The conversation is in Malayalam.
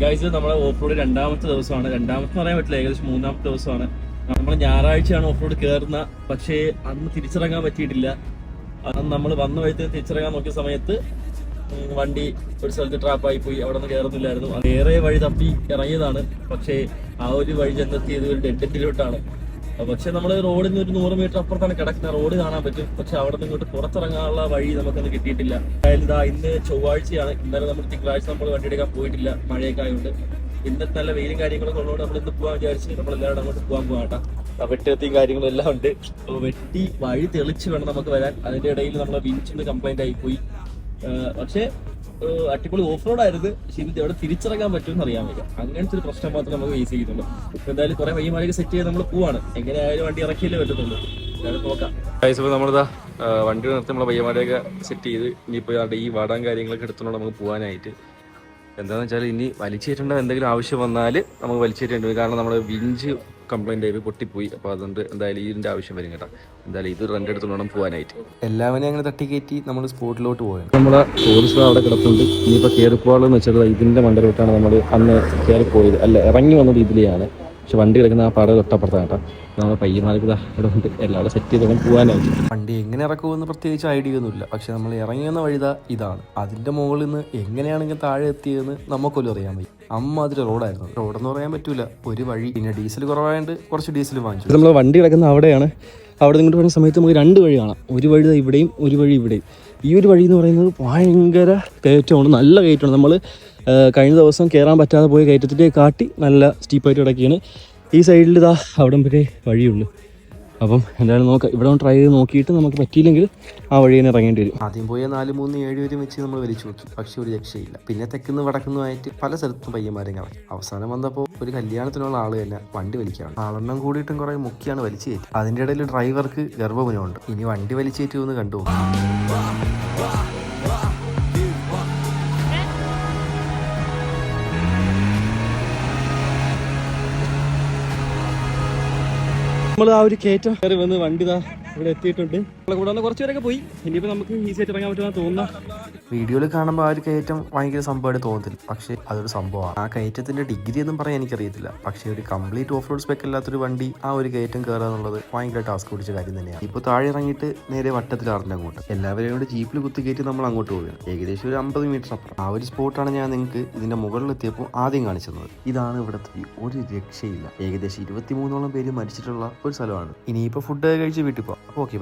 ഗൈസ് നമ്മളെ ഓഫ് റോഡ് രണ്ടാമത്തെ ദിവസമാണ്. രണ്ടാമത്തെ പറയാൻ പറ്റില്ല ഏകദേശം മൂന്നാമത്തെ ദിവസമാണ്. നമ്മൾ ഞായറാഴ്ചയാണ് ഓഫ് റോഡ് കയറുന്ന പക്ഷേ അന്ന് തിരിച്ചിറങ്ങാൻ പറ്റിയിട്ടില്ല. അന്ന് നമ്മൾ വന്ന വഴിക്ക് തിരിച്ചിറങ്ങാൻ നോക്കിയ സമയത്ത് വണ്ടി ഒരു സ്ഥലത്ത് ട്രാപ്പായി പോയി. അവിടെ നിന്ന് കയറുന്നില്ലായിരുന്നു ഏറെ വഴി തപ്പി ഇറങ്ങിയതാണ്. പക്ഷേ ആ ഒരു വഴി ചെന്നെത്തിയത് ഒരു ഡെഡിലോട്ടാണ് പക്ഷെ നമ്മൾ റോഡിൽ നിന്ന് ഒരു നൂറ് മീറ്റർ അപ്പുറത്താണ് കിടക്കുന്നത്. റോഡ് കാണാൻ പറ്റും. പക്ഷെ അവിടെ നിന്ന് ഇങ്ങോട്ട് പുറത്തിറങ്ങാനുള്ള വഴി നമുക്കൊന്ന് കിട്ടിയിട്ടില്ല. അതായത് ഇതാ ഇന്ന് ചൊവ്വാഴ്ചയാണ്. ഇന്നലെ നമ്മൾ തിങ്കളാഴ്ച നമ്മൾ വണ്ടി എടുക്കാൻ പോയിട്ടില്ല. മഴയൊക്കെ ആയതുകൊണ്ട്. ഇന്നത്തെ നല്ല വെയിലും കാര്യങ്ങളൊക്കെ ഉള്ളതുകൊണ്ട് നമ്മൾ ഇന്ന് പോകാൻ വിചാരിച്ച് നമ്മൾ എല്ലാവരും അങ്ങോട്ട് പോകാൻ പോകാട്ടാ വെട്ടിയെത്തിയും കാര്യങ്ങളും എല്ലാം ഉണ്ട്. വെട്ടി വഴി തെളിച്ച് വേണം നമുക്ക് വരാൻ. അതിന്റെ ഇടയിൽ നമ്മളെ വിൻച്ചിന് കംപ്ലൈന്റ് ആയിപ്പോയി പക്ഷേ അടിപൊളി ഓഫ് റോഡ് ആയിരുന്നു പക്ഷെ ഇത് എവിടെ തിരിച്ചിറങ്ങാൻ പറ്റുമെന്ന് അറിയാൻ വയ്യ. അങ്ങനത്തെ ഒരു പ്രശ്നം മാത്രം നമുക്ക് ഫേസ് ചെയ്യുന്നുള്ളൂ. ഇപ്പൊ എന്തായാലും കുറെ വൈമാരൊക്കെ സെറ്റ് ചെയ്ത് നമ്മൾ പോവാണ്. എങ്ങനെയായാലും വണ്ടി ഇറക്കിയല്ലേ പറ്റത്തുള്ളൂ. നോക്കാം. നമ്മളിതാ വണ്ടി നിർത്തി നമ്മളെ വയ്യമാരെയൊക്കെ സെറ്റ് ചെയ്ത് ഇനിയിപ്പോൾ ഈ വാടാൻ കാര്യങ്ങളൊക്കെ എടുത്തുകൊണ്ട് നമുക്ക് പോകാനായിട്ട് എന്താണെന്ന് വെച്ചാൽ ഇനി വലിച്ചേറ്റേണ്ട എന്തെങ്കിലും ആവശ്യം വന്നാൽ നമുക്ക് വലിച്ചേറ്റേണ്ടി വരും. കാരണം നമ്മുടെ വിഞ്ച് കംപ്ലൈന്റ് ആയി പൊട്ടിപ്പോയി. അപ്പോൾ അതുകൊണ്ട് എന്തായാലും ഇതിന്റെ ആവശ്യം വരും കേട്ടോ. എന്തായാലും ഇത് റെന്റ് എടുത്തുകൊണ്ട് വേണം പോകാനായിട്ട്. എല്ലാവരെയും അങ്ങനെ തട്ടിക്കയറ്റി നമ്മൾ സ്പോട്ടിലോട്ട് പോയത് നമ്മളെ ടൂറിസ്റ്റ് അവിടെ കിടപ്പുണ്ട്. ഇനിയിപ്പോൾ കയറിപ്പോളെന്ന് വെച്ചാൽ ഇതിന്റെ മണ്ടലോട്ടാണ് നമ്മൾ അന്ന് കയറിപ്പോയത് അല്ല ഇറങ്ങി വന്നത് ഇതിലെയാണ് പക്ഷെ വണ്ടി കിടക്കുന്ന ആ പാട തൊട്ടപ്പുറത്താണ് കേട്ടോ. നമ്മൾ പയ്യന്മാർക്ക് ഇവിടെ ഉണ്ട്. എല്ലാവരും സെറ്റ് ചെയ്തോളം പോകാനായി വണ്ടി എങ്ങനെ ഇറക്കുമെന്ന് പ്രത്യേകിച്ച് ഐഡിയ ഒന്നുമില്ല. പക്ഷെ നമ്മൾ ഇറങ്ങിയെന്ന വഴിത ഇതാണ്. അതിന്റെ മുകളിൽ നിന്ന് എങ്ങനെയാണെങ്കിൽ താഴെ എത്തിയതെന്ന് നമുക്കൊന്നും അറിയാൻ പറ്റും അമ്മാതിരി റോഡായിരുന്നു. റോഡെന്ന് പറയാൻ പറ്റൂല. ഒരു വഴി. പിന്നെ ഡീസൽ കുറവായതുകൊണ്ട് കുറച്ച് ഡീസൽ വാങ്ങിച്ചു. നമ്മൾ വണ്ടി കിടക്കുന്ന അവിടെയാണ്. അവിടെ ഇങ്ങോട്ട് വരുന്ന സമയത്ത് നമുക്ക് രണ്ട് വഴി കാണാം. ഒരു വഴി ഇവിടെയും ഒരു വഴി ഇവിടെയും. ഈ ഒരു വഴി എന്ന് പറയുന്നത് ഭയങ്കര കയറ്റമാണ്. നല്ല കയറ്റമാണ്. നമ്മൾ കഴിഞ്ഞ ദിവസം കയറാൻ പറ്റാതെ പോയ കയറ്റത്തിന്റെ കാട്ടി നല്ല സ്റ്റീപ്പായിട്ട് കിടക്കുകയാണ്. ഈ സൈഡിൽ ഇതാ അവിടം വരെ വഴിയുണ്ട്. അപ്പം എന്തായാലും നോക്കാം ഇവിടെ ട്രൈ ചെയ്ത് നോക്കിയിട്ട് നമുക്ക് പറ്റിയില്ലെങ്കിൽ ആ വഴി തന്നെ ഇറങ്ങേണ്ടി വരും. ആദ്യം പോയ നാല് മൂന്ന് ഏഴ് വരെ വെച്ച് നമ്മൾ വലിച്ചു നോക്കി പക്ഷെ ഒരു രക്ഷയില്ല. പിന്നെ തെക്കുന്ന് വടക്കുന്നുമായിട്ട് പല സ്ഥലത്തും പയ്യന്മാരും കറങ്ങി അവസാനം വന്നപ്പോൾ ഒരു കല്യാണത്തിനുള്ള ആൾ തന്നെ വണ്ടി വലിക്കാണ് ആളെണ്ണം കൂടിയിട്ടും കുറെ മുക്കിയാണ് വലിച്ചു കയറ്റി അതിന്റെ ഇടയിൽ ഡ്രൈവർക്ക് ഗർഭപുനമുണ്ട് ഇനി വണ്ടി വലിച്ചേറ്റു എന്ന് കണ്ടു. നമ്മൾ ആ ഒരു കയറ്റം കയറി വന്ന് വണ്ടി ഇവിടെ എത്തിയിട്ടുണ്ട്. നമ്മളെ കൂടെ വന്ന് കുറച്ച് പേരൊക്കെ പോയി. ഇനിയിപ്പോൾ നമുക്ക് ഈസി ആയിട്ട് ഇറങ്ങാൻ പറ്റുമെന്ന് തോന്നുന്നു. വീഡിയോയിൽ കാണുമ്പോൾ ആ ഒരു കയറ്റം ഭയങ്കര സംഭവമായിട്ട് തോന്നത്തില്ല. പക്ഷേ അതൊരു സംഭവമാണ്. ആ കയറ്റത്തിന്റെ ഡിഗ്രി എന്നും പറയാൻ എനിക്കറിയത്തില്ല. പക്ഷേ ഒരു കംപ്ലീറ്റ് ഓഫ് റോഡ് സ്പെക്ക് ഇല്ലാത്തൊരു വണ്ടി ആ ഒരു കയറ്റം കയറുക എന്നുള്ളത് ഭയങ്കര ടാസ്ക് പിടിച്ച കാര്യം തന്നെയാണ്. ഇപ്പോൾ താഴെ ഇറങ്ങിയിട്ട് നേരെ വട്ടത്തിലാറിന്റെ അങ്ങോട്ട്. എല്ലാവരെയും കൂടെ ജീപ്പിൽ കുത്തി കയറ്റി നമ്മൾ അങ്ങോട്ട് പോവുകയാണ്. ഏകദേശം ഒരു അമ്പത് മീറ്റർ അപ്പുറം. ആ ഒരു സ്പോട്ടാണ് ഞാൻ നിങ്ങൾക്ക് ഇതിന്റെ മുകളിലെത്തിയപ്പോൾ ആദ്യം കാണിച്ചത് ഇതാണ് ഇവിടുത്തെ ഒരു രക്ഷയില്ല. ഏകദേശം ഇരുപത്തിമൂന്നോളം പേര് മരിച്ചിട്ടുള്ള ഒരു സ്ഥലമാണ്. ഇനിയിപ്പോൾ ഫുഡ് കഴിച്ച് വീട്ടിൽ പോകാം ഓക്കെ